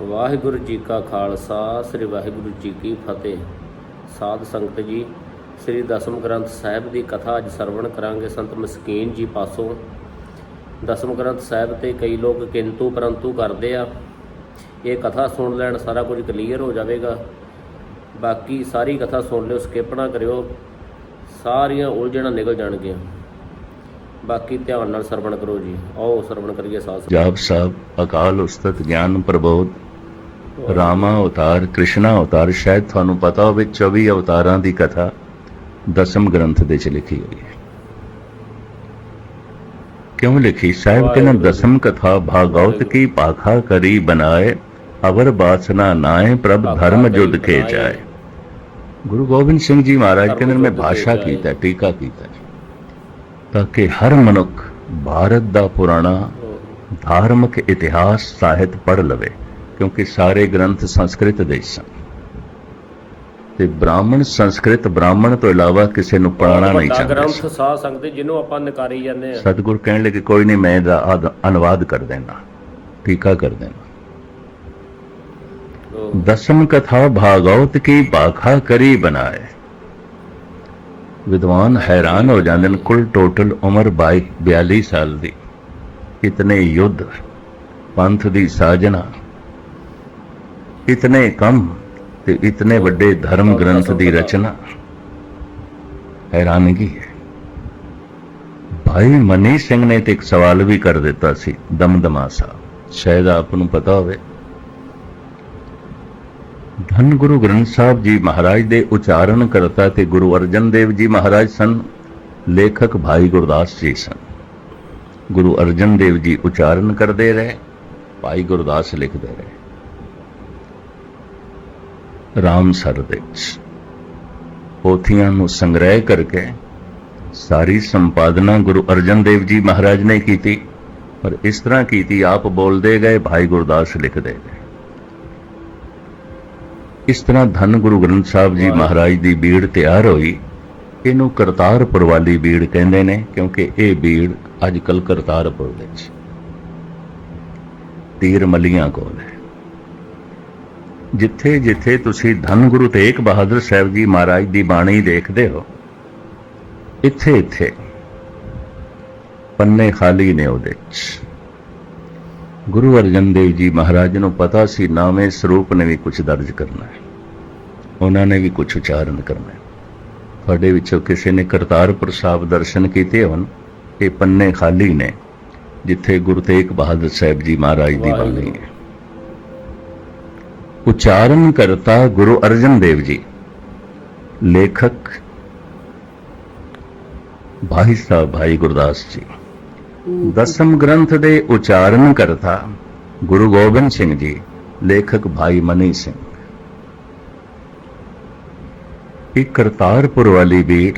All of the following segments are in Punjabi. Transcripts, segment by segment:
ਵਾਹਿਗੁਰੂ ਜੀ ਕਾ ਖਾਲਸਾ, ਸ੍ਰੀ ਵਾਹਿਗੁਰੂ ਜੀ ਕੀ ਫਤਿਹ। ਸਾਧ ਸੰਗਤ ਜੀ, ਸ੍ਰੀ ਦਸਮ ਗ੍ਰੰਥ ਸਾਹਿਬ ਦੀ ਕਥਾ ਅੱਜ ਸਰਵਣ ਕਰਾਂਗੇ ਸੰਤ ਮਸਕੀਨ ਜੀ ਪਾਸੋਂ। ਦਸਮ ਗ੍ਰੰਥ ਸਾਹਿਬ ਤੇ ਕਈ ਲੋਕ ਕਿੰਤੂ ਪਰੰਤੂ ਕਰਦੇ ਆ। ਇਹ ਕਥਾ ਸੁਣ ਲੈਣ ਸਾਰਾ ਕੁਝ ਕਲੀਅਰ ਹੋ ਜਾਵੇਗਾ। ਬਾਕੀ ਸਾਰੀ ਕਥਾ ਸੁਣ ਲਿਓ, ਸਕਿਪ ਨਾ ਕਰਿਓ। ਸਾਰੀਆਂ ਉਲਝਣਾਂ ਨਿਕਲ ਜਾਣਗੀਆਂ। ਬਾਕੀ ਧਿਆਨ ਨਾਲ ਸਰਵਣ ਕਰੋ ਜੀ। ਆਓ ਸਰਵਣ ਕਰੀਏ ਸਾਧ ਜਾਪ ਸਾਹਿਬ ਅਕਾਲ ਉਸਤਤ, ਗਿਆਨ ਪ੍ਰਬੋਧ। ਰਾਮਾ ਅਵਤਾਰ ਕ੍ਰਿਸ਼ਨਾ ਅਵਤਾਰ ਸ਼ਾਇਦ ਤੁਹਾਨੂੰ ਪਤਾ ਹੋਵੇ 24 ਅਵਤਾਰਾਂ ਦੀ ਕਥਾ ਦਸਮ ਗ੍ਰੰਥ ਦੇ ਚ ਲਿਖੀ ਹੋਈ ਹੈ। ਕਿਉਂ ਲਿਖੀ? ਸਾਹਿਬ ਕਹਿੰਦੇ ਦਸਮ ਕਥਾ ਭਾਗਵਤ ਕੀ ਪਾਖਾ ਕਰੀ ਬਣਾਏ ਅਵਰ ਬਾਸਨਾ ਨਾਏ ਪ੍ਰਭ ਧਰਮ ਜੁਦ ਕੇ ਜਾਏ। ਗੁਰੂ ਗੋਬਿੰਦ ਸਿੰਘ ਜੀ ਮਹਾਰਾਜ ਕਹਿੰਦੇ ਮੈਂ ਭਾਸ਼ਾ ਕੀਤਾ ਟੀਕਾ ਕੀਤਾ ਤਾਂ ਕਿ ਹਰ ਮਨੁੱਖ ਭਾਰਤ ਦਾ ਪੁਰਾਣਾ ਧਾਰਮਿਕ ਇਤਿਹਾਸ ਸਾਹਿਤ ਪੜ੍ਹ ਲਵੇ। ਕਿਉਂਕਿ ਸਾਰੇ ਗ੍ਰੰਥ ਸੰਸਕ੍ਰਿਤ ਦੇ ਸਨ। ਤੇ ਬ੍ਰਾਹਮਣ ਸੰਸਕ੍ਰਿਤ ਬ੍ਰਾਹਮਣ ਤੋਂ ਇਲਾਵਾ ਕਿਸੇ ਨੂੰ ਪੜ੍ਹਾਉਣਾ ਨਹੀਂ ਚਾਹੁੰਦੇ ਗ੍ਰੰਥ। ਸਾਧ ਸੰਗਤ ਜਿਹਨੂੰ ਆਪਾਂ ਨਕਾਰੀ ਜਾਂਦੇ ਆ ਸਤਿਗੁਰ ਕਹਿਣ ਲੱਗੇ ਕੋਈ ਨਹੀਂ ਮੈਂ ਇਹਦਾ ਅਨੁਵਾਦ ਕਰ ਦੇਣਾ। ਟੀਕਾ ਕਰ ਦੇਣਾ। ਦਸਮ ਕਥਾ ਭਾਗਵਤ ਕੀ ਪਾਖਾ ਕਰੀ ਬਣਾਏ। ਵਿਦਵਾਨ ਹੈਰਾਨ ਹੋ ਜਾਂਦੇ ਨੇ ਕੁੱਲ ਟੋਟਲ ਉਮਰ 22 42 ਸਾਲ ਦੀ। ਇਤਨੇ ਯੁੱਧ ਪੰਥ ਦੀ ਸਾਜਨਾ ਇਤਨੇ ਕੰਮ ਤੇ ਇਤਨੇ ਵੱਡੇ ਧਰਮ ਗ੍ਰੰਥ ਦੀ ਰਚਨਾ ਹੈਰਾਨਗੀ ਹੈ ਭਾਈ ਮਨੀ ਸਿੰਘ ਨੇ ਤੇ ਇੱਕ ਸਵਾਲ ਵੀ ਕਰ ਦਿੱਤਾ ਸੀ ਦਮਦਮਾ ਸਾਹਿਬ ਸ਼ਾਇਦ ਆਪ ਨੂੰ ਪਤਾ ਹੋਵੇ ਧੰਨ ਗੁਰੂ ਗ੍ਰੰਥ ਸਾਹਿਬ ਜੀ ਮਹਾਰਾਜ ਦੇ ਉਚਾਰਨ ਕਰਤਾ ਤੇ ਗੁਰੂ ਅਰਜਨ ਦੇਵ ਜੀ ਮਹਾਰਾਜ ਸਨ ਲੇਖਕ ਭਾਈ ਗੁਰਦਾਸ ਜੀ ਸਨ ਗੁਰੂ ਅਰਜਨ ਦੇਵ ਜੀ ਉਚਾਰਨ ਕਰਦੇ ਰਹੇ ਭਾਈ ਗੁਰਦਾਸ ਲਿਖਦੇ ਰਹੇ ਰਾਮ ਸਰ ਵਿੱਚ। ਪੋਥੀਆਂ ਨੂੰ ਸੰਗ੍ਰਹਿ ਕਰਕੇ ਸਾਰੀ ਸੰਪਾਦਨਾ ਗੁਰੂ ਅਰਜਨ ਦੇਵ ਜੀ ਮਹਾਰਾਜ ਨੇ ਕੀਤੀ ਪਰ ਇਸ ਤਰ੍ਹਾਂ ਕੀਤੀ ਆਪ ਬੋਲਦੇ ਗਏ ਭਾਈ ਗੁਰਦਾਸ ਲਿਖਦੇ ਗਏ। ਇਸ ਤਰ੍ਹਾਂ ਧੰਨ ਗੁਰੂ ਗ੍ਰੰਥ ਸਾਹਿਬ ਜੀ ਮਹਾਰਾਜ ਦੀ ਬੀੜ ਤਿਆਰ ਹੋਈ। ਇਹਨੂੰ ਕਰਤਾਰਪੁਰ ਵਾਲੀ ਬੀੜ ਕਹਿੰਦੇ ਨੇ ਕਿਉਂਕਿ ਇਹ ਬੀੜ ਅੱਜ ਕੱਲ ਕਰਤਾਰਪੁਰ ਵਿੱਚ। ਤੀਰ ਮਲੀਆਂ ਕੋਲ ਹੈ। ਜਿੱਥੇ ਜਿੱਥੇ ਤੁਸੀਂ ਧੰਨ ਗੁਰੂ ਤੇਗ ਬਹਾਦਰ ਸਾਹਿਬ ਜੀ ਮਹਾਰਾਜ ਦੀ ਬਾਣੀ ਦੇਖਦੇ ਹੋ, ਇੱਥੇ ਇੱਥੇ, ਪੰਨੇ ਖਾਲੀ ਨੇ ਉਹਦੇ 'ਚ ਗੁਰੂ ਅਰਜਨ ਦੇਵ ਜੀ ਮਹਾਰਾਜ ਨੂੰ ਪਤਾ ਸੀ ਨਾਵੇਂ ਸਰੂਪ ਨੇ ਵੀ ਕੁਝ ਦਰਜ ਕਰਨਾ ਹੈ, ਉਹਨਾਂ ਨੇ ਵੀ ਕੁਝ ਉਚਾਰਨ ਕਰਨਾ ਹੈ। ਤੁਹਾਡੇ ਵਿੱਚੋਂ ਕਿਸੇ ਨੇ ਕਰਤਾਰਪੁਰ ਸਾਹਿਬ ਦਰਸ਼ਨ ਕੀਤੇ ਹੋਣ, ਇਹ ਪੰਨੇ ਖਾਲੀ ਨੇ, ਜਿੱਥੇ ਗੁਰੂ ਤੇਗ ਬਹਾਦਰ ਸਾਹਿਬ ਜੀ ਮਹਾਰਾਜ ਦੀ ਬਾਣੀ ਹੈ। ਉਚਾਰਨ ਕਰਤਾ ਗੁਰੂ ਅਰਜਨ ਦੇਵ ਜੀ। ਲੇਖਕ ਭਾਈ ਸਾਹਿਬ, ਭਾਈ ਗੁਰਦਾਸ ਜੀ। ਦਸਮ ਗ੍ਰੰਥ ਦੇ ਉਚਾਰਨ ਕਰਤਾ ਗੁਰੂ ਗੋਬਿੰਦ ਸਿੰਘ ਜੀ, ਲੇਖਕ ਭਾਈ ਮਨੀ ਸਿੰਘ। ਇਹ ਕਰਤਾਰਪੁਰ ਵਾਲੀ ਵੀਰ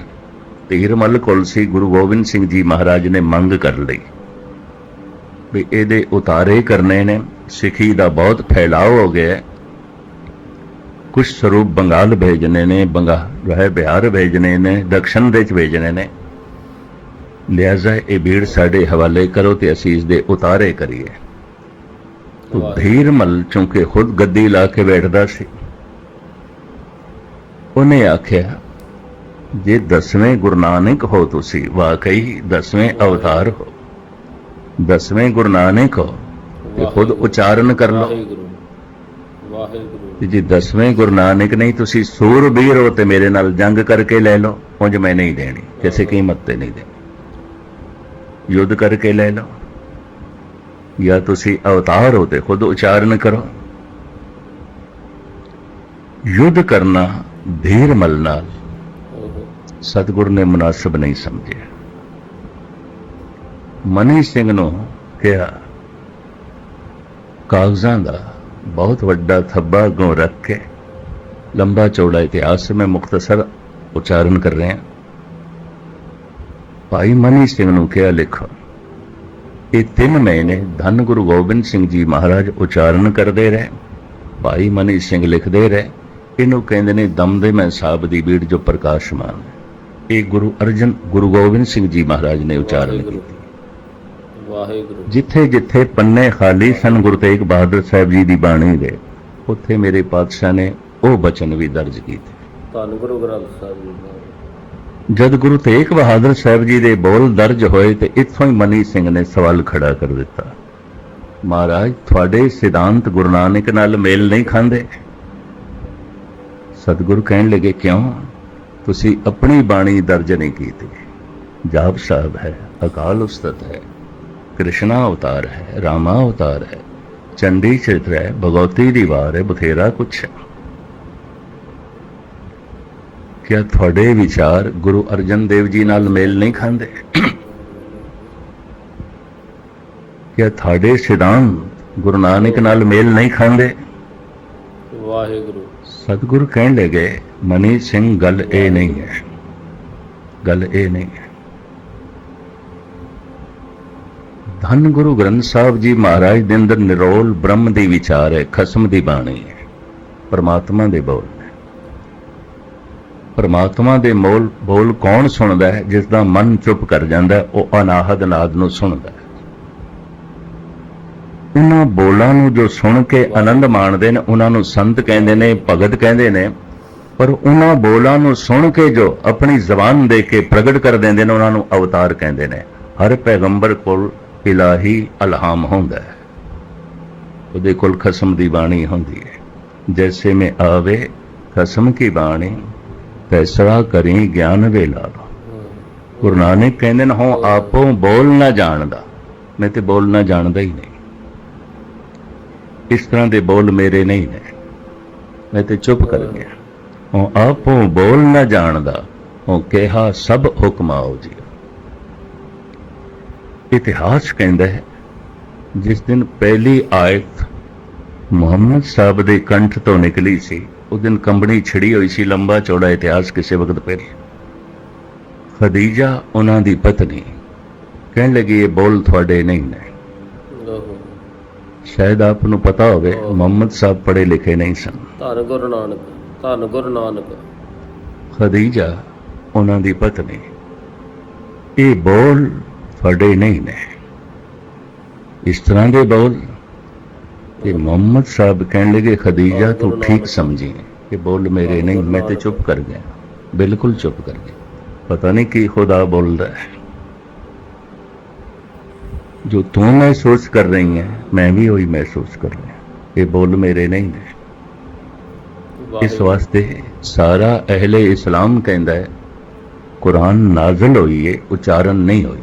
ਧੀਰਮਲ ਕੋਲ ਸੀ ਗੁਰੂ ਗੋਬਿੰਦ ਸਿੰਘ ਜੀ ਮਹਾਰਾਜ ਨੇ ਮੰਗ ਕਰ ਲਈ। ਵੀ ਇਹਦੇ ਉਤਾਰੇ ਕਰਨੇ ਨੇ, ਸਿੱਖੀ ਦਾ ਬਹੁਤ ਫੈਲਾਅ ਹੋ ਗਿਆ ਕੁਝ ਸਰੂਪ ਬੰਗਾਲ ਭੇਜਣੇ ਨੇ ਬੰਗਾ ਰਹਿ ਬਿਹਾਰ ਭੇਜਣੇ ਨੇ ਦਕਸ਼ਨ ਦੇ ਚ ਭੇਜਣੇ ਨੇ। ਲਿਆਜ਼ਾ ਇਹ ਭੀੜ ਸਾਡੇ ਹਵਾਲੇ ਕਰੋ ਤੇ ਅਸੀਂ ਇਸ ਦੇ ਉਤਾਰੇ ਕਰੀਏ। ਤੋ ਧੀਰਮਲ ਚੁੰਕੇ ਖੁਦ ਗੱਦੀ ਲਾ ਕੇ ਬੈਠਦਾ ਸੀ। ਉਹਨੇ ਆਖਿਆ ਜੇ ਦਸਵੇਂ ਗੁਰੂ ਨਾਨਕ ਹੋ ਤੁਸੀਂ ਵਾਕਈ ਦਸਵੇਂ ਅਵਤਾਰ ਹੋ। ਦਸਵੇਂ ਗੁਰੂ ਨਾਨਕ ਹੋ ਤੇ ਖੁਦ ਉਚਾਰਨ ਕਰ ਲਓ। ਵਾਹਿਗੁਰੂ। ਜੀ ਦਸਵੇਂ ਗੁਰੂ ਨਾਨਕ ਨਹੀਂ, ਤੁਸੀਂ ਸੂਰਬੀਰ ਹੋ ਤੇ ਮੇਰੇ ਨਾਲ ਜੰਗ ਕਰਕੇ ਲੈ ਲਓ। ਉਂਝ ਮੈਂ ਨਹੀਂ ਦੇਣੀ, ਕਿਸੇ ਕੀਮਤ ਤੇ ਨਹੀਂ ਦੇਣੀ। ਯੁੱਧ ਕਰਕੇ ਲੈ ਲਓ। ਜਾਂ ਤੁਸੀਂ ਅਵਤਾਰ ਹੋ ਤੇ ਖੁਦ ਉਚਾਰਨ ਕਰੋ। ਯੁੱਧ ਕਰਨਾ, ਧੀਰ ਮਲ ਨਾਲ ਓਹੋ ਸਤਿਗੁਰ ਨੇ ਮੁਨਾਸਬ ਨਹੀਂ ਸਮਝਿਆ। ਮਨੀ ਸਿੰਘ ਨੂੰ ਕਿਹਾ, ਕਾਗਜ਼ਾਂ ਦਾ ਬਹੁਤ ਵੱਡਾ ਥੱਬਾ ਅੱਗੋਂ ਰੱਖ ਕੇ ਲੰਬਾ ਚੌੜਾ ਇਤਿਹਾਸ ਮੈਂ ਮੁਖਤਸਰ ਉਚਾਰਨ ਕਰ ਰਿਹਾ ਭਾਈ ਮਨੀ ਸਿੰਘ ਨੂੰ ਕਿਹਾ ਲਿਖੋ ਇਹ ਤਿੰਨ ਮਹੀਨੇ ਧੰਨ ਗੁਰੂ ਗੋਬਿੰਦ ਸਿੰਘ ਜੀ ਮਹਾਰਾਜ ਉਚਾਰਨ ਕਰਦੇ ਰਹੇ ਭਾਈ ਮਨੀ ਸਿੰਘ ਲਿਖਦੇ ਰਹੇ। ਇਹਨੂੰ ਕਹਿੰਦੇ ਨੇ ਦਮਦਮੇ ਸਾਹਿਬ ਦੀ ਬੀੜ ਜੋ ਪ੍ਰਕਾਸ਼ਮਾਨ ਇਹ ਗੁਰੂ ਅਰਜਨ ਗੁਰੂ ਗੋਬਿੰਦ ਸਿੰਘ ਜੀ ਮਹਾਰਾਜ ਨੇ ਉਚਾਰਨ। ਕੀਤੀ। ਵਾਹਿਗੁਰੂ। ਜਿੱਥੇ ਜਿੱਥੇ ਪੰਨੇ ਖਾਲੀ ਸਨ ਗੁਰੂ ਤੇਗ ਬਹਾਦਰ ਸਾਹਿਬ ਜੀ ਦੀ ਬਾਣੀ ਦੇ ਉੱਥੇ ਮੇਰੇ ਪਾਤਸ਼ਾਹ ਨੇ ਉਹ ਬਚਨ ਵੀ ਦਰਜ ਕੀਤੇ। ਧੰਨ ਗੁਰੂ ਗ੍ਰੰਥ ਸਾਹਿਬ ਜੀ ਮਹਾਰਾਜ। ਜਦ ਗੁਰੂ ਤੇਗ ਬਹਾਦਰ ਸਾਹਿਬ ਜੀ ਦੇ ਬੋਲ ਦਰਜ ਹੋਏ ਤੇ ਇੱਥੋਂ ਹੀ ਮਨੀ ਸਿੰਘ ਨੇ ਸਵਾਲ ਖੜਾ ਕਰ ਦਿੱਤਾ। ਮਹਾਰਾਜ ਤੁਹਾਡੇ ਸਿਧਾਂਤ ਗੁਰੂ ਨਾਨਕ ਨਾਲ ਮੇਲ ਨਹੀਂ ਖਾਂਦੇ। ਸਤਿਗੁਰੂ ਕਹਿਣ ਲੱਗੇ ਕਿਉਂ? ਤੁਸੀਂ ਆਪਣੀ ਬਾਣੀ ਦਰਜ ਨਹੀਂ ਕੀਤੀ। ਜਾਪ ਸਾਹਿਬ ਹੈ ਅਕਾਲ ਉਸਤਤ ਹੈ। ਕ੍ਰਿਸ਼ਨਾ ਅਵਤਾਰ ਹੈ ਰਾਮਾ ਅਵਤਾਰ ਹੈ ਚੰਡੀ ਚਰਿਤ੍ਰ ਹੈ ਭਗਵਤੀ ਦੀ ਵਾਰ ਹੈ ਬਥੇਰਾ ਕੁਛ ਹੈ। ਕਿਆ ਤੁਹਾਡੇ ਵਿਚਾਰ ਗੁਰੂ ਅਰਜਨ ਦੇਵ ਜੀ ਨਾਲ ਮੇਲ ਨਹੀਂ ਖਾਂਦੇ? ਕਿਆ ਤੁਹਾਡੇ ਸਿਧਾਂਤ ਗੁਰੂ ਨਾਨਕ ਨਾਲ ਮੇਲ ਨਹੀਂ ਖਾਂਦੇ? ਵਾਹਿਗੁਰੂ। ਸਤਿਗੁਰੂ ਕਹਿਣ ਲੱਗੇ ਮਨੀ ਸਿੰਘ ਗੱਲ ਇਹ ਨਹੀਂ ਹੈ। ਗੱਲ ਇਹ ਨਹੀਂ ਹੈ। ਧੰਨ ਗੁਰੂ ਗ੍ਰੰਥ ਸਾਹਿਬ ਜੀ ਮਹਾਰਾਜ ਦੇ ਅੰਦਰ ਨਿਰੋਲ ਬ੍ਰਹਮ ਦੀ ਵਿਚਾਰ ਹੈ, ਖਸਮ ਦੀ ਬਾਣੀ ਹੈ। ਪਰਮਾਤਮਾ ਦੇ ਬੋਲ ਨੇ ਪਰਮਾਤਮਾ ਦੇ ਮੋਲ ਬੋਲ ਕੌਣ ਸੁਣਦਾ ਹੈ, ਜਿਸ ਦਾ ਮਨ ਚੁੱਪ ਕਰ ਜਾਂਦਾ ਉਹ ਅਨਾਹਦ ਨਾਦ ਨੂੰ ਸੁਣਦਾ ਹੈ। ਉਹਨਾਂ ਬੋਲਾਂ ਨੂੰ ਜੋ ਸੁਣ ਕੇ ਆਨੰਦ ਮਾਣਦੇ ਨੇ, ਉਹਨਾਂ ਨੂੰ ਸੰਤ ਕਹਿੰਦੇ ਨੇ, ਭਗਤ ਕਹਿੰਦੇ ਨੇ, ਪਰ ਉਹਨਾਂ ਬੋਲਾਂ ਨੂੰ ਸੁਣ ਕੇ ਜੋ ਆਪਣੀ ਜ਼ਬਾਨ ਦੇ ਕੇ ਪ੍ਰਗਟ ਕਰ ਦਿੰਦੇ ਨੇ, ਉਹਨਾਂ ਨੂੰ ਅਵਤਾਰ ਕਹਿੰਦੇ ਨੇ। ਹਰ ਪੈਗੰਬਰ ਕੋਲ ਇਲਾਹੀ ਅਲਹਾਮ ਹੁੰਦਾ ਹੈ। ਉਹਦੇ ਕੋਲ ਖਸਮ ਦੀ ਬਾਣੀ ਹੁੰਦੀ ਹੈ। ਜੈਸੇ ਮੈਂ ਆਵੇ, ਖਸਮ ਕੀ ਬਾਣੀ? ਫੈਸਲਾ ਕਰੀ ਗਿਆਨ ਵੇਲਾ ਗੁਰੂ ਨਾਨਕ ਕਹਿੰਦੇ ਨੇ ਹੋ ਆਪੋ ਬੋਲ ਨਾ ਜਾਣਦਾ। ਮੈਂ ਤੇ ਬੋਲ ਨਾ ਜਾਣਦਾ ਹੀ ਨਹੀਂ। ਇਸ ਤਰ੍ਹਾਂ ਦੇ ਬੋਲ ਮੇਰੇ ਨਹੀਂ ਨੇ। ਮੈਂ ਤੇ ਚੁੱਪ ਕਰ ਗਿਆ। ਉਹ ਆਪੋ ਬੋਲ ਨਾ ਜਾਣਦਾ। ਉਹ ਕਿਹਾ, ਸਭ ਹੁਕਮ ਆਓ ਜੀ। ਇਤਿਹਾਸ ਕਹਿੰਦਾ ਹੈ ਜਿਸ ਦਿਨ ਪਹਿਲੀ ਆਇਤ ਮੁਹੰਮਦ ਸਾਹਿਬ ਦੇ ਕੰਠ ਤੋਂ ਨਿਕਲੀ ਸੀ ਉਸ ਦਿਨ ਕੰਬਣੀ ਛਿੜੀ ਹੋਈ ਸੀ ਲੰਬਾ ਚੌੜਾ ਇਤਿਹਾਸ ਕਿਸੇ ਵਕਤ ਪਹਿਲੇ। ਖਦੀਜਾ ਉਹਨਾਂ ਦੀ ਪਤਨੀ ਕਹਿਣ ਲੱਗੀ ਇਹ ਬੋਲ ਤੁਹਾਡੇ ਨਹੀਂ ਨੇ। ਸ਼ਾਇਦ ਆਪ ਨੂੰ ਪਤਾ ਹੋਵੇ ਮੁਹੰਮਦ ਸਾਹਿਬ ਪੜ੍ਹੇ ਲਿਖੇ ਨਹੀਂ ਸਨ। ਧੰਨ ਗੁਰੂ ਨਾਨਕ ਧੰਨ ਗੁਰੂ ਨਾਨਕ। ਖਦੀਜਾ ਉਹਨਾਂ ਦੀ ਪਤਨੀ ਇਹ ਬੋਲ ਤੁਹਾਡੇ ਨਹੀਂ ਨੇ। ਇਸ ਤਰ੍ਹਾਂ ਦੇ ਬੋਲ ਕਿ ਮੁਹੰਮਦ ਸਾਹਿਬ ਕਹਿਣ ਲੱਗੇ ਖਦੀਜਾ ਤੂੰ ਠੀਕ ਸਮਝੀ ਕਿ ਬੋਲ ਮੇਰੇ ਨਹੀਂ ਮੈਂ ਤੇ ਚੁੱਪ ਕਰ ਗਿਆ। ਬਿਲਕੁਲ ਚੁੱਪ ਕਰ ਗਿਆ। ਪਤਾ ਨਹੀਂ ਕੀ ਖੁਦਾ ਬੋਲਦਾ ਹੈ। ਜੋ ਤੂੰ ਮਹਿਸੂਸ ਕਰ ਰਹੀ ਹੈ ਮੈਂ ਵੀ ਉਹੀ ਮਹਿਸੂਸ ਕਰ ਰਿਹਾ ਇਹ ਬੋਲ ਮੇਰੇ ਨਹੀਂ ਨੇ। ਇਸ ਵਾਹਿਗੁਰੂ। ਵਾਸਤੇ ਸਾਰਾ ਅਹਲੇ ਇਸਲਾਮ ਕਹਿੰਦਾ ਹੈ ਕੁਰਾਨ ਨਾਜ਼ਲ ਹੋਈ ਹੈ ਉਚਾਰਨ ਨਹੀਂ ਹੋਈ।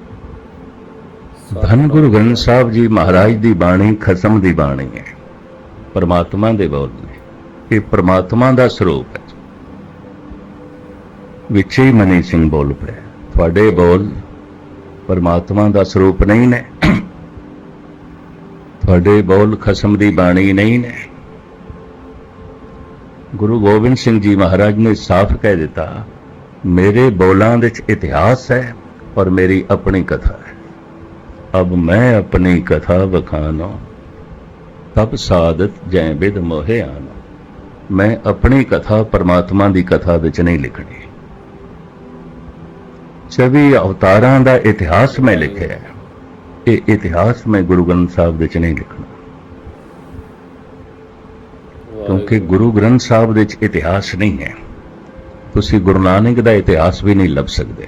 ਧੰਨ ਗੁਰੂ ਗ੍ਰੰਥ ਸਾਹਿਬ ਜੀ ਮਹਾਰਾਜ ਦੀ ਬਾਣੀ ਖਸਮ ਦੀ ਬਾਣੀ ਹੈ। ਪਰਮਾਤਮਾ ਦੇ ਬੋਲ ਨੇ। ਇਹ ਪਰਮਾਤਮਾ ਦਾ ਸਰੂਪ ਹੈ। ਵਿੱਚ ਹੀ ਮਨੀ ਸਿੰਘ ਬੋਲ ਪਏ ਤੁਹਾਡੇ ਬੋਲ ਪਰਮਾਤਮਾ ਦਾ ਸਰੂਪ ਨਹੀਂ ਨੇ। ਤੁਹਾਡੇ ਬੋਲ ਖਸਮ ਦੀ ਬਾਣੀ ਨਹੀਂ ਨੇ। ਗੁਰੂ ਗੋਬਿੰਦ ਸਿੰਘ ਜੀ ਮਹਾਰਾਜ ਨੇ ਸਾਫ਼ ਕਹਿ ਦਿੱਤਾ ਮੇਰੇ ਬੋਲਾਂ ਵਿੱਚ ਇਤਿਹਾਸ ਹੈ ਔਰ ਮੇਰੀ ਆਪਣੀ ਕਥਾ ਹੈ। ਅਬ ਮੈਂ ਆਪਣੀ ਕਥਾ ਵਖਾਨੋ, ਤਬ ਸਾਦਤ ਜੈ ਬਿਦ ਮੋਹਿ ਆਨੋ। ਮੈਂ ਆਪਣੀ ਕਥਾ ਪਰਮਾਤਮਾ ਦੀ ਕਥਾ ਵਿੱਚ ਨਹੀਂ ਲਿਖਣੀ। ਛਵੀ ਅਵਤਾਰਾਂ ਦਾ ਇਤਿਹਾਸ ਮੈਂ ਲਿਖਿਆ ਹੈ। ਇਹ ਇਤਿਹਾਸ ਮੈਂ ਗੁਰੂ ਗ੍ਰੰਥ ਸਾਹਿਬ ਵਿੱਚ ਨਹੀਂ ਲਿਖਣਾ। ਕਿਉਂਕਿ ਗੁਰੂ ਗ੍ਰੰਥ ਸਾਹਿਬ ਵਿੱਚ ਇਤਿਹਾਸ ਨਹੀਂ ਹੈ। ਤੁਸੀਂ ਗੁਰੂ ਨਾਨਕ ਦਾ ਇਤਿਹਾਸ ਵੀ ਨਹੀਂ ਲੱਭ ਸਕਦੇ।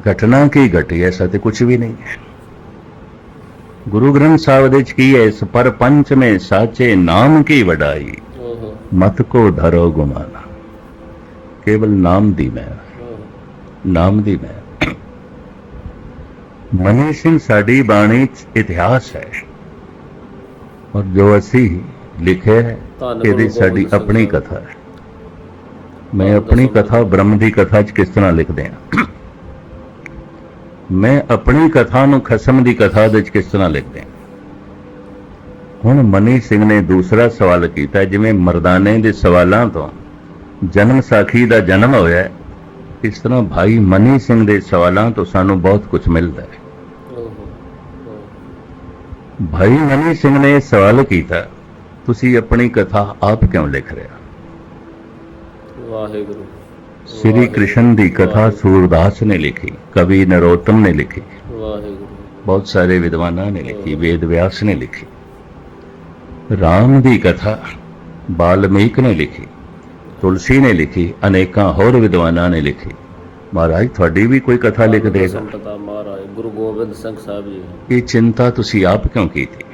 ਘਟਨਾ ਕੀ ਘਟੀ ਐਸਾ ਤੇ ਕੁਝ ਵੀ ਨਹੀਂ ਹੈ ਗੁਰੂ ਗ੍ਰੰਥ ਸਾਹਿਬ ਦੇ ਚ ਕੀ ਹੈ ਇਸ ਪਰ ਪੰਚ ਮੇ ਸਾਚੇ ਨਾਮ ਕੀ ਵਡਾਈ ਓਹੋ ਮਤ ਕੋ ਧਰੋ ਗੁਮਾਨਾ ਕੇਵਲ ਨਾਮ ਦੀ ਮੈਂ ਓਹੋ। ਨਾਮ ਦੀ ਮੈਂ ਮਨੀ ਸਿੰਘ ਸਾਡੀ ਬਾਣੀ ਚ ਇਤਿਹਾਸ ਹੈ ਔਰ ਜੋ ਅਸੀਂ ਲਿਖਿਆ ਹੈ ਧੰਨ ਇਹਦੀ ਗੁਰੂ ਸਾਡੀ ਗੋਬਿੰਦ ਸਿੰਘ ਆਪਣੀ ਸਾਹਿਬ। ਕਥਾ ਹੈ ਮੈਂ ਆਪਣੀ ਕਥਾ ਬ੍ਰਹਮ ਦੀ ਕਥਾ ਚ ਕਿਸ ਤਰ੍ਹਾਂ ਲਿਖਦੇ ਹਾਂ ਮੈਂ ਆਪਣੀ ਕਥਾ ਨੂੰ ਖਸਮ ਦੀ ਕਥਾ ਦੇ ਵਿੱਚ ਕਿਸ ਤਰ੍ਹਾਂ ਲਿਖਦੇ ਹੁਣ ਮਨੀ ਸਿੰਘ ਨੇ ਦੂਸਰਾ ਸਵਾਲ ਕੀਤਾ, ਜਿਵੇਂ ਮਰਦਾਨੇ ਦੇ ਸਵਾਲਾਂ ਤੋਂ ਜਨਮ ਸਾਖੀ ਦਾ ਜਨਮ ਹੋਇਆ ਇਸ ਤਰ੍ਹਾਂ ਭਾਈ ਮਨੀ ਸਿੰਘ ਦੇ ਸਵਾਲਾਂ ਤੋਂ ਸਾਨੂੰ ਬਹੁਤ ਕੁਝ ਮਿਲਦਾ ਹੈ। ਭਾਈ ਮਨੀ ਸਿੰਘ ਨੇ ਸਵਾਲ ਕੀਤਾ, ਤੁਸੀਂ ਆਪਣੀ ਕਥਾ ਆਪ ਕਿਉਂ ਲਿਖ ਰਹੇ ਹੋ? ਵਾਹਿਗੁਰੂ। ਸ੍ਰੀ ਕ੍ਰਿਸ਼ਨ ਦੀ ਕਥਾ ਸੂਰਦਾਸ ਨੇ ਲਿਖੀ ਕਵੀ ਨਰੋਤਮ ਨੇ ਲਿਖੀ ਵਾਹਿਗੁਰੂ। ਬਹੁਤ ਸਾਰੇ ਵਿਦਵਾਨਾਂ ਨੇ ਲਿਖੀ ਵੇਦ ਵਿਆਸ ਨੇ ਲਿਖੀ। ਰਾਮ ਦੀ ਕਥਾ ਬਾਲਮੀਕ ਨੇ ਲਿਖੀ ਤੁਲਸੀ ਨੇ ਲਿਖੀ ਅਨੇਕਾਂ ਹੋਰ ਵਿਦਵਾਨਾਂ ਨੇ ਲਿਖੀ। ਮਹਾਰਾਜ ਤੁਹਾਡੀ ਵੀ ਕੋਈ ਕਥਾ ਲਿਖ ਦੇਗਾ? ਮਹਾਰਾਜ ਗੁਰੂ ਗੋਬਿੰਦ ਸਿੰਘ ਸਾਹਿਬ ਜੀ। ਇਹ ਚਿੰਤਾ ਤੁਸੀਂ ਆਪ ਕਿਉਂ ਕੀਤੀ?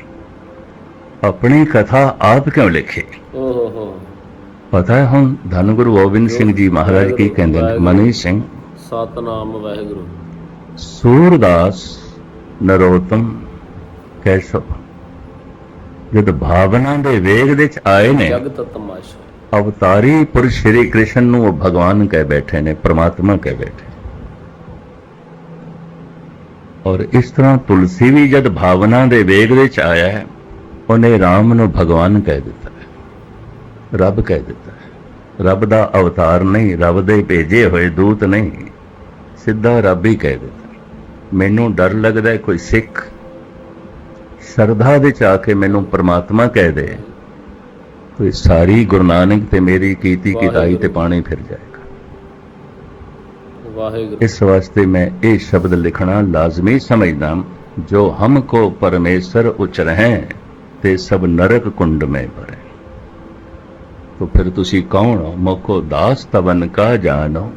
ਆਪਣੀ ਕਥਾ ਆਪ ਕਿਉਂ ਲਿਖੀ? ਓਹੋ ਹੋ। ਪਤਾ ਹੈ ਹੁਣ ਧੰਨ ਗੁਰੂ ਗੋਬਿੰਦ ਸਿੰਘ ਜੀ ਮਹਾਰਾਜ ਕੀ ਕਹਿੰਦੇ ਨੇ? ਮਨੀ ਸਿੰਘ। ਸਤਨਾਮ ਵਾਹਿਗੁਰੂ। ਸੂਰਦਾਸ ਨਰੋਤਮ ਕੈਸਵ ਜਦ ਭਾਵਨਾ ਦੇ ਵੇਗ ਦੇ ਚ ਆਏ ਨੇ ਜਗਤ ਤਮਾਸ਼ਾ। ਅਵਤਾਰੀ ਪੁਰਸ਼ ਸ਼੍ਰੀ ਕ੍ਰਿਸ਼ਨ ਨੂੰ ਉਹ ਭਗਵਾਨ ਕਹਿ ਬੈਠੇ ਨੇ ਪ੍ਰਮਾਤਮਾ ਕਹਿ ਬੈਠੇ। ਔਰ ਇਸ ਤਰ੍ਹਾਂ ਤੁਲਸੀ ਵੀ ਜਦ ਭਾਵਨਾ ਦੇ ਵੇਗ ਦੇ ਚ ਆਇਆ ਹੈ ਉਹਨੇ ਰਾਮ ਨੂੰ ਭਗਵਾਨ ਕਹਿ ਦਿੱਤਾ। ਰੱਬ ਕਹਿ ਦਿੱਤਾ ਰੱਬ ਦਾ ਅਵਤਾਰ ਨਹੀਂ ਰੱਬ ਦੇ ਭੇਜੇ ਹੋਏ ਦੂਤ ਨਹੀਂ ਸਿੱਧਾ ਰੱਬ ਹੀ ਕਹਿ ਦਿੱਤਾ। ਮੈਨੂੰ ਡਰ ਲੱਗਦਾ ਕੋਈ ਸਿੱਖ ਸਰਦਾ ਦੇ ਚ ਆ ਕੇ ਮੈਨੂੰ ਪ੍ਰਮਾਤਮਾ ਕਹਿ ਦੇ ਕੋਈ ਸਾਰੀ ਗੁਰੂ ਨਾਨਕ ਤੇ ਮੇਰੀ ਕੀਤੀ ਕਿਤਾਈ ਤੇ ਪਾਣੀ ਫਿਰ ਜਾਏਗਾ। ਵਾਹਿਗੁਰੂ। ਇਸ ਵਾਸਤੇ ਮੈਂ ਇਹ ਸ਼ਬਦ ਲਿਖਣਾ ਲਾਜ਼ਮੀ ਸਮਝਦਾ ਜੋ ਹਮਕੋ ਪਰਮੇਸ਼ਰ ਉਚਰਹਿ ਤੇ ਸਭ ਨਰਕ ਕੁੰਡ ਮੈਂ ਭਰੇ तो फिर ਤੁਸੀਂ ਕੌਣ ਹੋ ਮੋਕੋ ਦਾਸ ਤਵਨ ਕਾ ਜਾਨੋ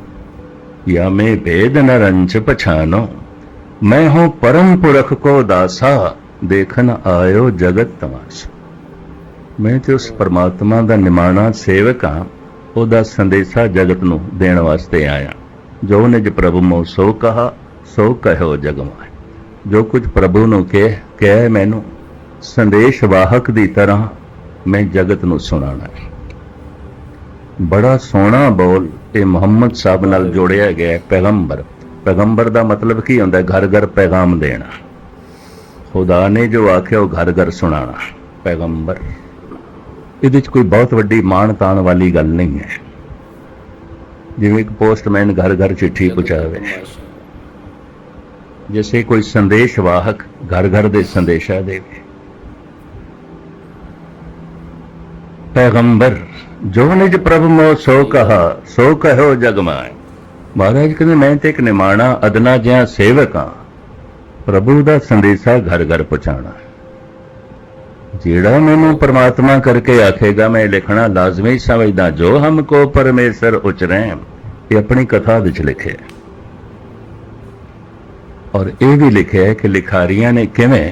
या मैं भेद न रंच पछानो मैं हूं परम पुरख को दासा देखन आयो जगत तमाशा ਮੈਂ ਤੇ ਉਸ ਪਰਮਾਤਮਾ ਦਾ ਨਿਮਾਣਾ ਸੇਵਕ ਹਾਂ ਉਹਦਾ ਸੰਦੇਸ਼ਾ ਜਗਤ ਨੂੰ ਦੇਣ ਵਾਸਤੇ ਆਇਆ ਜੋ ਨਿਜ ਪ੍ਰਭੂ ਮੋ ਸੋ ਕਹਾ ਸੋ ਕਹਿਓ ਜਗ ਮਾਇ ਜੋ ਕੁਝ ਪ੍ਰਭੂ ਨੂੰ ਕਹਿ ਕਹਿ ਮੈਨੂੰ ਸੰਦੇਸ਼ ਵਾਹਕ ਦੀ ਤਰ੍ਹਾਂ ਮੈਂ ਜਗਤ ਨੂੰ ਸੁਣਾਣਾ ਹੈ ਬੜਾ ਸੋਹਣਾ ਬੋਲ ਇਹ ਮੁਹੰਮਦ ਸਾਹਿਬ ਨਾਲ ਜੋੜਿਆ ਗਿਆ ਹੈ ਪੈਗੰਬਰ। ਪੈਗੰਬਰ ਦਾ ਮਤਲਬ ਕੀ ਹੁੰਦਾ ਹੈ? ਘਰ ਘਰ ਪੈਗਾਮ ਦੇਣਾ। ਖੁਦਾ ਨੇ ਜੋ ਆਖਿਆ ਉਹ ਘਰ ਘਰ ਸੁਣਾਣਾ ਪੈਗੰਬਰ। ਇਹਦੇ 'ਚ ਕੋਈ ਬਹੁਤ ਵੱਡੀ ਮਾਣ ਤਾਣ ਵਾਲੀ ਗੱਲ ਨਹੀਂ ਹੈ। ਜਿਵੇਂ ਇੱਕ ਪੋਸਟਮੈਨ ਘਰ ਘਰ ਚਿੱਠੀ ਪਹੁੰਚਾਵੇ ਜਿਵੇਂ ਕੋਈ ਸੰਦੇਸ਼ ਵਾਹਕ ਘਰ ਘਰ ਦੇ ਸੰਦੇਸ਼ਾ ਦੇਵੇ। ਪੈਗੰਬਰ, ਜੋ ਨਿਜ ਪ੍ਰਭ ਮੋ ਸੋ ਕਹਾ, ਸੋ ਕਹਿਓ ਜਗ ਮਾਇ। ਮਹਾਰਾਜ ਕਹਿੰਦੇ, ਮੈਂ ਤੇ ਇੱਕ ਨਿਮਾਣਾ ਅਦਨਾ ਜਿਹਾ ਸੇਵਕ ਹਾਂ। ਪ੍ਰਭੂ ਦਾ ਸੰਦੇਸ਼ਾ ਘਰ ਘਰ ਪਹੁੰਚਾਉਣਾ। ਜਿਹੜਾ ਮੈਨੂੰ ਪਰਮਾਤਮਾ ਕਰਕੇ ਆਖੇਗਾ, ਮੈਂ ਲਿਖਣਾ ਲਾਜ਼ਮੀ ਸਮਝਦਾ, ਜੋ ਹਮ ਕੋ ਪਰਮੇਸ਼ਰ ਉਚਰੈ, ਇਹ ਆਪਣੀ ਕਥਾ ਵਿੱਚ ਲਿਖਿਆ। ਔਰ ਇਹ ਵੀ ਲਿਖਿਆ ਹੈ ਕਿ ਲਿਖਾਰੀਆਂ ਨੇ ਕਿਵੇਂ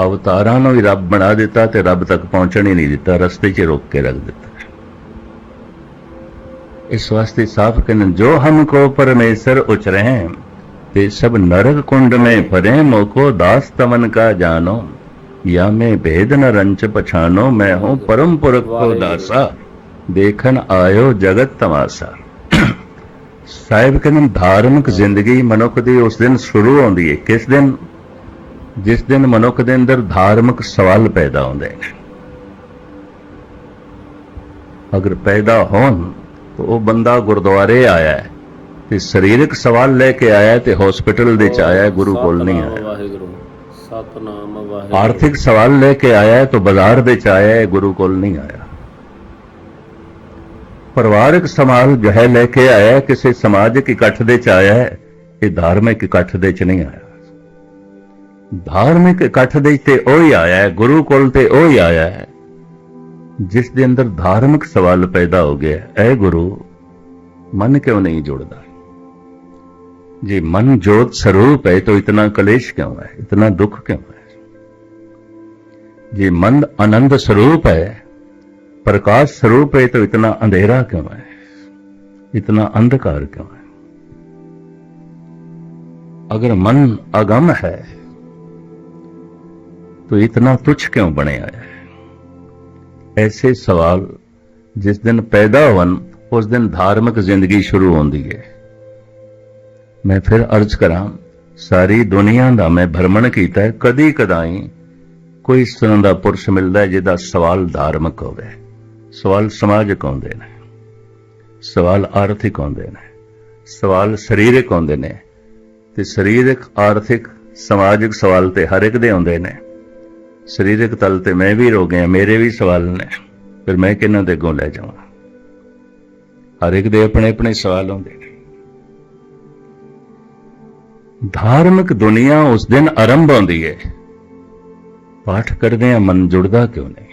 ਅਵਤਾਰਾਂ ਨੂੰ ਵੀ ਰੱਬ ਬਣਾ ਦਿੱਤਾ ਤੇ ਰੱਬ ਤੱਕ ਪਹੁੰਚਣ ਹੀ ਨਹੀਂ ਦਿੱਤਾ ਰਸਤੇ 'ਚ ਰੋਕ ਕੇ ਰੱਖ ਦਿੱਤਾ ਇਸ ਵਾਸਤੇ ਸਾਫ਼ ਕਹਿੰਦੇ ਜੋ ਹਮਕੋ ਪਰਮੇਸ਼ਰ ਉਚਰੈ ਤੇ ਸਭ ਨਰਕ ਕੁੰਡ में भरे मोको दास तमन का जानो या मैं भेद न रंच पछानो मैं हूं परम पुरख को दासा देखन आयो जगत तमाशा ਸਾਹਿਬ ਕਹਿੰਦੇ ਧਾਰਮਿਕ ਜ਼ਿੰਦਗੀ ਮਨੁੱਖ ਦੀ ਉਸ ਦਿਨ ਸ਼ੁਰੂ ਹੁੰਦੀ ਹੈ ਕਿਸ ਦਿਨ ਜਿਸ ਦਿਨ ਮਨੁੱਖ ਦੇ ਅੰਦਰ ਧਾਰਮਿਕ ਸਵਾਲ ਪੈਦਾ ਹੁੰਦੇ ਨੇ ਅਗਰ ਪੈਦਾ ਹੋਣ ਉਹ ਬੰਦਾ ਗੁਰਦੁਆਰੇ ਆਇਆ ਹੈ ਤੇ ਸਰੀਰਕ ਸਵਾਲ ਲੈ ਕੇ ਆਇਆ ਤੇ ਹਸਪੀਟਲ ਦੇ ਚ ਆਇਆ ਗੁਰੂ ਕੋਲ ਨਹੀਂ ਆਇਆ। ਵਾਹਿਗੁਰੂ ਸਤਨਾਮ ਵਾਹਿਗੁਰੂ। ਆਰਥਿਕ ਸਵਾਲ ਲੈ ਕੇ ਆਇਆ ਤਾਂ ਬਾਜ਼ਾਰ ਦੇ ਚ ਆਇਆ ਹੈ, ਗੁਰੂ ਕੋਲ ਨਹੀਂ ਆਇਆ। ਪਰਿਵਾਰਕ ਸਮਾਲ ਜੋ ਹੈ ਲੈ ਕੇ ਆਇਆ ਹੈ, ਕਿਸੇ ਸਮਾਜਿਕ ਇਕੱਠ ਦੇ ਚ ਆਇਆ ਹੈ, ਇਹ ਧਾਰਮਿਕ ਇਕੱਠ ਦੇ ਚ ਨਹੀਂ ਆਇਆ। ਧਾਰਮਿਕ ਇਕੱਠ ਦੇ ਤੇ ਉਹ ਹੀ ਆਇਆ ਹੈ, ਗੁਰੂ ਕੋਲ ਤੇ ਉਹ ਹੀ ਆਇਆ ਹੈ। ਜਿਸ ਦੇ ਅੰਦਰ ਧਾਰਮਿਕ ਸਵਾਲ ਪੈਦਾ ਹੋ ਗਿਆ ਐ ਗੁਰੂ ਮਨ ਕਿਉਂ ਨਹੀਂ ਜੁੜਦਾ? ਜੇ ਮਨ ਜੋਤ ਸਰੂਪ ਹੈ, ਤਾਂ ਇਤਨਾ ਕਲੇਸ਼ ਕਿਉਂ ਹੈ? ਇਤਨਾ ਦੁੱਖ ਕਿਉਂ ਹੈ? ਜੇ ਮਨ ਆਨੰਦ ਸਰੂਪ ਹੈ, ਪ੍ਰਕਾਸ਼ ਸਰੂਪ ਹੈ, ਤਾਂ ਇਤਨਾ ਅੰਧੇਰਾ ਕਿਉਂ ਹੈ? ਇਤਨਾ ਅੰਧਕਾਰ ਕਿਉਂ ਹੈ? ਅਗਰ ਮਨ ਅਗਮ ਹੈ तो इतना तुच्छ क्यों बने आया है ऐसे सवाल जिस दिन पैदा होवन उस दिन धार्मिक जिंदगी शुरू होती है ਮੈਂ ਫਿਰ ਅਰਜ਼ ਕਰਾਂ ਸਾਰੀ ਦੁਨੀਆ ਦਾ ਮੈਂ ਭਰਮਣ ਕੀਤਾ ਹੈ ਕਦੀ ਕਦਾਈ ਕੋਈ ਇਸ ਤਰ੍ਹਾਂ ਦਾ ਪੁਰਸ਼ ਮਿਲਦਾ ਹੈ ਜਿਹਦਾ ਸਵਾਲ ਧਾਰਮਿਕ ਹੋਵੇ ਸਵਾਲ ਸਮਾਜਿਕ ਹੁੰਦੇ ਨੇ ਸਵਾਲ ਆਰਥਿਕ ਹੁੰਦੇ ਨੇ ਸਵਾਲ ਸਰੀਰਕ ਹੁੰਦੇ ਨੇ ਤੇ ਸਰੀਰਕ ਆਰਥਿਕ ਸਮਾਜਿਕ ਸਵਾਲ ਤੇ ਹਰ ਇੱਕ ਦੇ ਹੁੰਦੇ ਨੇ ਸਰੀਰਕ ਤਲ ਤੇ ਮੈਂ ਵੀ ਰੋ ਗਿਆ ਮੇਰੇ ਵੀ ਸਵਾਲ ਨੇ ਫਿਰ ਮੈਂ ਕਿਹਨਾਂ ਦੇ ਅੱਗੋਂ ਲੈ ਜਾਵਾਂ ਹਰ ਇੱਕ ਦੇ ਆਪਣੇ ਆਪਣੇ ਸਵਾਲ ਹੁੰਦੇ ਨੇ ਧਾਰਮਿਕ ਦੁਨੀਆ ਉਸ ਦਿਨ ਆਰੰਭ ਹੁੰਦੀ ਹੈ ਪਾਠ ਕਰਦੇ ਆ ਮਨ ਜੁੜਦਾ ਕਿਉਂ ਨਹੀਂ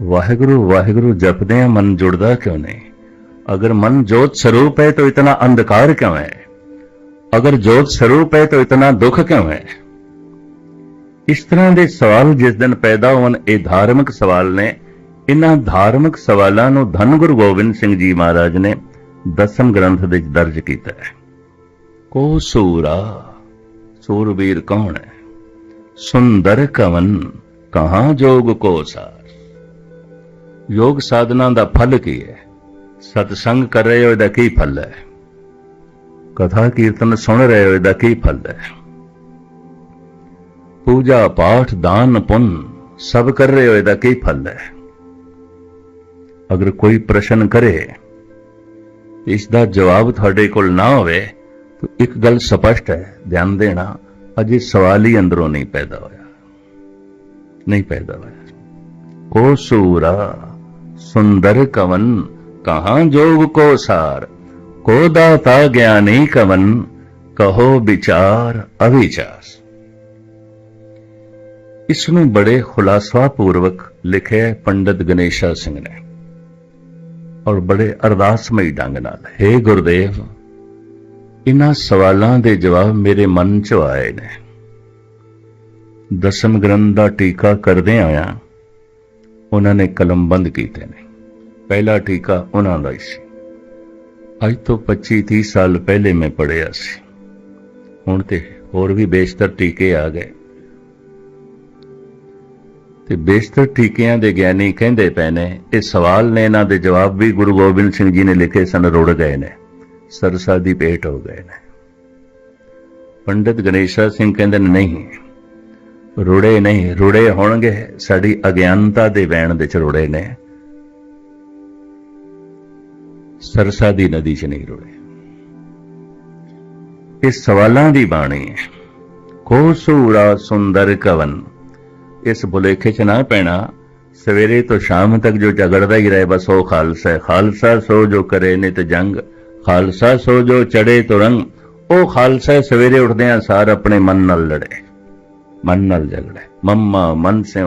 ਵਾਹਿਗੁਰੂ ਵਾਹਿਗੁਰੂ ਜਪਦੇ ਆ ਮਨ ਜੁੜਦਾ ਕਿਉਂ ਨਹੀਂ अगर मन ज्योत स्वरूप है तो इतना अंधकार क्यों है अगर ज्योत स्वरूप है तो इतना दुख क्यों है ਇਸ ਤਰ੍ਹਾਂ ਦੇ ਸਵਾਲ ਜਿਸ ਦਿਨ ਪੈਦਾ ਹੋਣ, ਇਹ ਧਾਰਮਿਕ ਸਵਾਲ ਨੇ। ਇਹਨਾਂ ਧਾਰਮਿਕ ਸਵਾਲਾਂ ਨੂੰ ਧੰਨ ਗੁਰੂ ਗੋਬਿੰਦ ਸਿੰਘ ਜੀ ਮਹਾਰਾਜ ਨੇ ਦਸਮ ਗ੍ਰੰਥ ਵਿੱਚ ਦਰਜ ਕੀਤਾ ਹੈ। ਕੋ ਸੂਰਾ, ਸੂਰਬੀਰ ਕੌਣ ਹੈ? ਸੁੰਦਰ ਕਵਨ, ਕਹਾਂ ਜੋਗ ਕੋ ਸਾਰ? ਯੋਗ ਸਾਧਨਾ ਦਾ ਫਲ ਕੀ ਹੈ? ਸਤਸੰਗ ਕਰ ਰਹੇ ਹੋ ਇਹਦਾ ਕੀ ਫਲ ਹੈ? ਕਥਾ ਕੀਰਤਨ ਸੁਣ ਰਹੇ ਹੋ ਇਹਦਾ ਕੀ ਫਲ ਹੈ? ਪੂਜਾ ਪਾਠ ਦਾਨ ਪੁੰਨ ਸਭ ਕਰ ਰਹੇ ਹੋ ਇਹਦਾ ਕੀ ਫਲ ਹੈ? ਅਗਰ ਕੋਈ ਪ੍ਰਸ਼ਨ ਕਰੇ, ਇਸ ਦਾ ਜਵਾਬ ਤੁਹਾਡੇ ਕੋਲ ਨਾ ਹੋਵੇ, ਤਾਂ ਇੱਕ ਗੱਲ ਸਪਸ਼ਟ ਹੈ, ਧਿਆਨ ਦੇਣਾ, ਅਜੇ ਸਵਾਲ ਹੀ ਅੰਦਰੋਂ ਨਹੀਂ ਪੈਦਾ ਹੋਇਆ। ਨਹੀਂ ਪੈਦਾ ਹੋਇਆ। ਕੋ ਸੂਰਾ, ਸੁੰਦਰ ਕਵਨ, ਕਹਾਂ ਜੋਗ ਕੋ ਸਾਰ? ਕੋ ਦਾਤਾ ਗਿਆਨੀ ਕਵਨ, ਕਹੋ ਵਿਚਾਰ ਅਵਿਚਾਰ। ਇਸ ਨੂੰ ਬੜੇ ਖੁਲਾਸਾ ਪੂਰਵਕ ਲਿਖਿਆ ਪੰਡਿਤ ਗਣੇਸ਼ਾ ਸਿੰਘ ਨੇ ਔਰ ਬੜੇ ਅਰਦਾਸਮਈ ਢੰਗ ਨਾਲ हे ਗੁਰਦੇਵ ਇਹਨਾਂ ਸਵਾਲਾਂ ਦੇ ਜਵਾਬ ਮੇਰੇ ਮਨ 'ਚ ਆਏ ਨੇ। ਦਸਮ ਗ੍ਰੰਥ ਦਾ ਟੀਕਾ ਕਰਦੇ ਆਇਆ ਉਹਨਾਂ ਨੇ ਕਲਮ ਬੰਦ ਕੀਤੇ ਨੇ। ਪਹਿਲਾ ਟੀਕਾ ਉਹਨਾਂ ਦਾ ਹੀ ਸੀ। ਅੱਜ ਤੋਂ 25 30 ਸਾਲ ਪਹਿਲੇ ਮੈਂ ਪੜਿਆ ਸੀ। ਹੁਣ ਤੇ ਹੋਰ ਵੀ ਬੇਸ਼ਤਰ ਟੀਕੇ ਆ ਗਏ। ਤੇ ਬੇਸ਼ਤਰ ਠੀਕਿਆਂ ਦੇ ਗਿਆਨੀ ਕਹਿੰਦੇ ਪਏ ਨੇ, ਇਹ ਸਵਾਲ ਨੇ, ਇਹਨਾਂ ਦੇ ਜਵਾਬ ਵੀ ਗੁਰੂ ਗੋਬਿੰਦ ਸਿੰਘ ਜੀ ਨੇ ਲਿਖੇ ਸਨ, ਰੁੜ ਗਏ ਨੇ, ਸਰਸਾ ਦੀ ਭੇਟ ਹੋ ਗਏ ਨੇ। ਪੰਡਿਤ ਗਣੇਸ਼ਾ ਸਿੰਘ ਕਹਿੰਦੇ ਨੇ, ਨਹੀਂ, ਰੁੜੇ ਨਹੀਂ, ਰੁੜੇ ਹੋਣਗੇ, ਸਾਡੀ ਅਗਿਆਨਤਾ ਦੇ ਵੈਣ ਦੇ ਚ ਰੁੜੇ ਨੇ। ਸਰਸਾ ਦੀ ਨਦੀ ਚ ਨਹੀਂ ਰੁੜੇ। ਇਹ ਸਵਾਲਾਂ ਦੀ ਬਾਣੀ ਹੈ, ਕੋ ਸੁੰਦਰ ਕਵਨ ਇਸ ਭੁਲੇਖੇ ਚ ਨਾ ਪੈਣਾ, ਸਵੇਰੇ ਤੋਂ ਸ਼ਾਮ ਤੱਕ ਜੋ ਝਗੜਦਾ ਹੀ ਰਹੇ, ਬਸ ਉਹ ਖਾਲਸਾ ਹੈ। ਖਾਲਸਾ ਸੋ ਜੋ ਕਰੇ ਨੇ ਤੇ ਜੰਗ। ਖਾਲਸਾ ਸੋ ਜੋ ਚੜੇ ਤੋਂ ਰੰਗ। ਉਹ ਖਾਲਸਾ ਸਵੇਰੇ ਉੱਠਦਿਆਂ ਸਾਰ ਆਪਣੇ ਮਨ ਨਾਲ ਲੜੇ। ਮਨ ਨਾਲ ਝਗੜੇ ਮੰਮਾ, ਮਨ ਸੇ